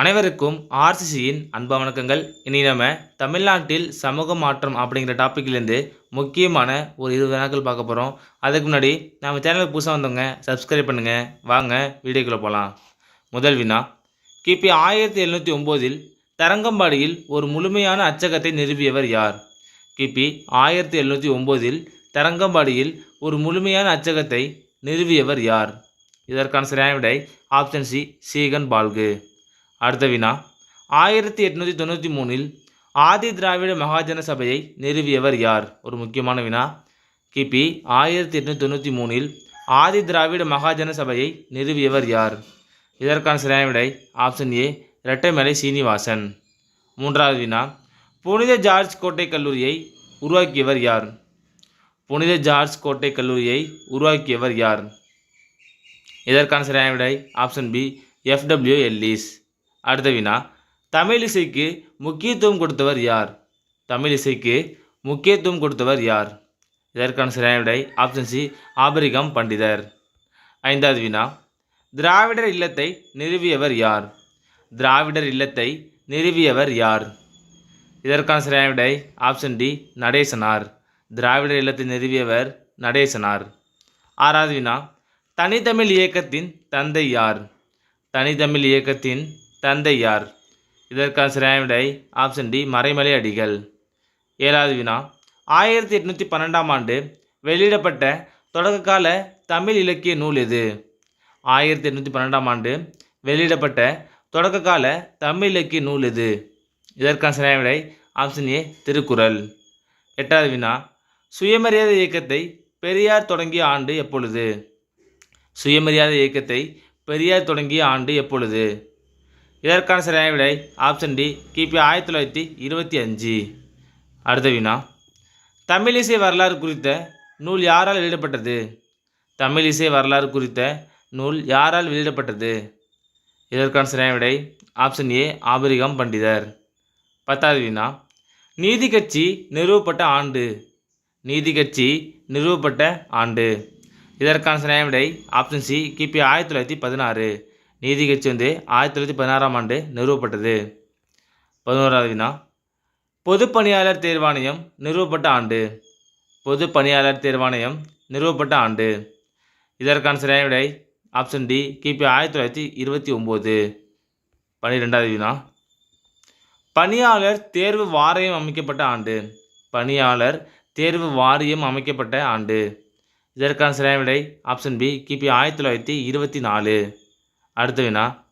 அனைவருக்கும் ஆர்சிசியின் அன்பு வணக்கங்கள். இனி நம்ம தமிழ்நாட்டில் சமூக மாற்றம் அப்படிங்கிற டாப்பிக்லேருந்து முக்கியமான ஒரு இருபது நாட்கள் பார்க்க போகிறோம் அதுக்கு முன்னாடி நம்ம சேனலுக்கு புதுசாக வந்தவங்க சப்ஸ்கிரைப் பண்ணுங்கள் வாங்க வீடியோக்குள்ளே போகலாம் முதல் வினா கிபி ஆயிரத்தி எழுநூற்றி ஒம்போதில் தரங்கம்பாடியில் ஒரு முழுமையான அச்சகத்தை நிறுவியவர் யார்? கிபி ஆயிரத்தி எழுநூற்றி ஒம்போதில் தரங்கம்பாடியில் ஒரு முழுமையான அச்சகத்தை நிறுவியவர் யார்? இதற்கான சரியான விடை ஆப்ஷன் சி சீகன் பால்கு. அடுத்த வினா. ஆயிரத்தி எட்நூற்றி தொண்ணூற்றி மூணில் ஆதி திராவிட மகாஜன சபையை நிறுவியவர் யார்? ஒரு முக்கியமான வினா. கிபி ஆயிரத்தி எட்நூற்றி தொண்ணூற்றி மூணில் ஆதி திராவிட மகாஜன சபையை நிறுவியவர் யார்? இதற்கான சரியான விடை ஆப்ஷன் ஏ இரட்டைமலை சீனிவாசன். மூன்றாவது வினா. புனித ஜார்ஜ் கோட்டை கல்லூரியை உருவாக்கியவர் யார்? புனித ஜார்ஜ் கோட்டை கல்லூரியை உருவாக்கியவர் யார்? இதற்கான சரியான விடை ஆப்ஷன் பி எஃப்டபிள்யூ எல்லிஸ். அடுத்த வினா தமிழ் இசைக்கு முக்கியத்துவம் கொடுத்தவர் யார்? தமிழ் இசைக்கு முக்கியத்துவம் கொடுத்தவர் யார்? இதற்கான சரியான விடை ஆப்ஷன் சி ஆபரிகம் பண்டிதர். ஐந்தாவது வினா திராவிடர் இல்லத்தை நிறுவியவர் யார்? திராவிடர் இல்லத்தை நிறுவியவர் யார்? இதற்கான சரியான விடை ஆப்ஷன் டி நடேசனார். திராவிடர் இல்லத்தை நிறுவியவர் நடேசனார். ஆறாவது வினா தனித்தமிழ் இயக்கத்தின் தந்தை யார்? தனித்தமிழ் இயக்கத்தின் தந்தை யார்? இதற்கான சரியான விடை ஆப்ஷன் டி மறைமலை அடிகள். ஏழாவது வினா. ஆயிரத்தி எட்நூற்றி பன்னெண்டாம் ஆண்டு வெளியிடப்பட்ட தொடக்ககால தமிழ் இலக்கிய நூல் எது? ஆயிரத்தி எட்நூற்றி பன்னெண்டாம் ஆண்டு வெளியிடப்பட்ட தொடக்ககால தமிழ் இலக்கிய நூல் எது? இதற்கான சரியான விடை ஆப்ஷன் ஏ திருக்குறள். எட்டாவது வினா. சுயமரியாதை இயக்கத்தை பெரியார் தொடங்கிய ஆண்டு எப்பொழுது? சுயமரியாதை இயக்கத்தை பெரியார் தொடங்கிய ஆண்டு எப்பொழுது? இதற்கான சரியான விடை ஆப்ஷன் டி கிபி ஆயிரத்தி தொள்ளாயிரத்தி இருபத்தி அஞ்சு. அடுத்த வினா தமிழிசை வரலாறு குறித்த நூல் யாரால் வெளியிடப்பட்டது? தமிழிசை வரலாறு குறித்த நூல் யாரால் வெளியிடப்பட்டது? இதற்கான சரியான விடை ஆப்ஷன் ஏ ஆபரிகம் பண்டிதர். பத்தாவது வினா நீதி கட்சி நிறுவப்பட்ட ஆண்டு. நீதி கட்சி நிறுவப்பட்ட ஆண்டு. இதற்கான சரியான விடை ஆப்ஷன் சி கிபி ஆயிரத்தி தொள்ளாயிரத்தி பதினாறு. நீதி கட்சி வந்து ஆயிரத்தி தொள்ளாயிரத்தி பதினாறாம் ஆண்டு நிறுவப்பட்டது. பதினோராவது வினா பொது பணியாளர் தேர்வாணையம் நிறுவப்பட்ட ஆண்டு. பொது பணியாளர் தேர்வாணையம் நிறுவப்பட்ட ஆண்டு. இதற்கான சரியான விடை ஆப்ஷன் டி கிபி ஆயிரத்தி தொள்ளாயிரத்தி இருபத்தி ஒம்பது. பன்னிரெண்டாவது வினா பணியாளர் தேர்வு வாரியம் அமைக்கப்பட்ட ஆண்டு. பணியாளர் தேர்வு வாரியம் அமைக்கப்பட்ட ஆண்டு. இதற்கான சரியான விடை ஆப்ஷன் பி கிபி ஆயிரத்தி தொள்ளாயிரத்தி இருபத்தி நாலு. அடுத்த வினா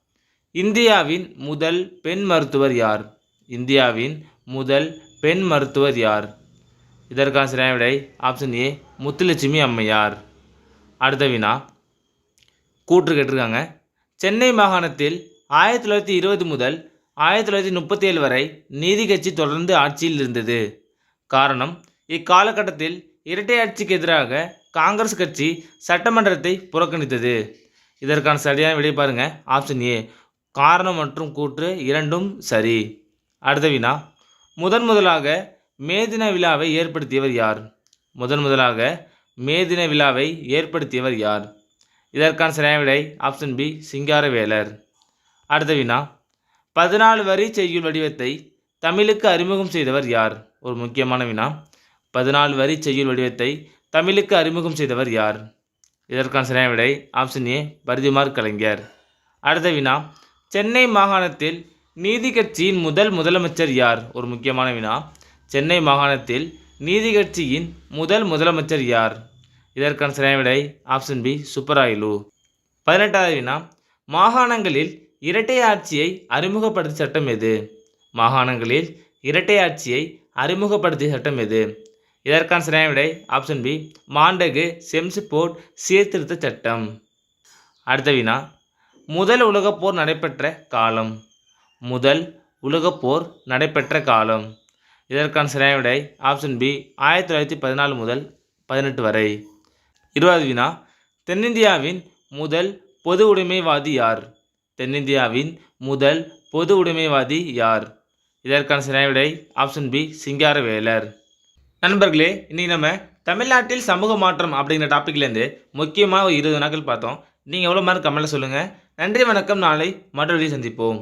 இந்தியாவின் முதல் பெண் மருத்துவர் யார்? இந்தியாவின் முதல் பெண் மருத்துவர் யார்? இதற்கான சரியான விடை? ஆப்ஷன் ஏ முத்துலட்சுமி அம்மையார். அடுத்த வினா கூற்று கேட்டிருக்காங்க. சென்னை மாகாணத்தில் ஆயிரத்தி தொள்ளாயிரத்தி இருபது முதல் ஆயிரத்தி தொள்ளாயிரத்தி முப்பத்தி ஏழு வரை நீதி கட்சி தொடர்ந்து ஆட்சியில் இருந்தது. காரணம் இக்காலகட்டத்தில் இரட்டை ஆட்சிக்கு எதிராக காங்கிரஸ் கட்சி சட்டமன்றத்தை புறக்கணித்தது. இதற்கான சரியான விடை பாருங்கள் ஆப்ஷன் ஏ காரணம் மற்றும் கூற்று இரண்டும் சரி. அடுத்த வினா. முதன் முதலாக மேதின விழாவை ஏற்படுத்தியவர் யார்? முதன் முதலாக மேதின விழாவை ஏற்படுத்தியவர் யார்? இதற்கான சரியான விடை ஆப்ஷன் பி சிங்காரவேலர். அடுத்த வினா. பதினாலு வரி செய்யுள் வடிவத்தை தமிழுக்கு அறிமுகம் செய்தவர் யார்? ஒரு முக்கியமான வினா. பதினாலு வரி செய்யுள் வடிவத்தை தமிழுக்கு அறிமுகம் செய்தவர் யார்? இதற்கான சரியான விடை ஆப்ஷன் ஏ பரிதிமார் கலைஞர். அடுத்த வினா சென்னை மாகாணத்தில் நீதி கட்சியின் முதல் முதலமைச்சர் யார்? ஒரு முக்கியமான வினா. சென்னை மாகாணத்தில் நீதி கட்சியின் முதல் முதலமைச்சர் யார்? இதற்கான சரியான விடை ஆப்ஷன் பி சுப்பராயலு. பதினெட்டாவது வினா மாகாணங்களில் இரட்டை ஆட்சியை அறிமுகப்படுத்திய சட்டம் எது? மாகாணங்களில் இரட்டை ஆட்சியை அறிமுகப்படுத்திய சட்டம் எது? இதற்கான சரியான விடை ஆப்ஷன் பி மாண்டகு செம்ஸ்போர்ட் சீர்திருத்த சட்டம். அடுத்த வினா முதல் உலகப் போர் நடைபெற்ற காலம். முதல் உலகப் போர் நடைபெற்ற காலம். இதற்கான சரியான விடை ஆப்ஷன் பி ஆயிரத்தி தொள்ளாயிரத்தி பதினாலு முதல் பதினெட்டு வரை. இருபது வினா தென்னிந்தியாவின் முதல் பொது உடைமைவாதி யார்? தென்னிந்தியாவின் முதல் பொது உடைமைவாதி யார்? இதற்கான சரியான விடை ஆப்ஷன் பி சிங்காரவேலர். நண்பர்களே இன்றைக்கி நம்ம தமிழ்நாட்டில் சமூக மாற்றம் அப்படிங்கிற டாப்பிக்லேருந்து முக்கியமாக ஒரு இருபது நாட்கள் பார்த்தோம். நீங்கள் எவ்வளோ மாதிரி கமெண்ட்டில் சொல்லுங்கள் நன்றி வணக்கம். நாளை மற்றொரு சந்திப்போம்.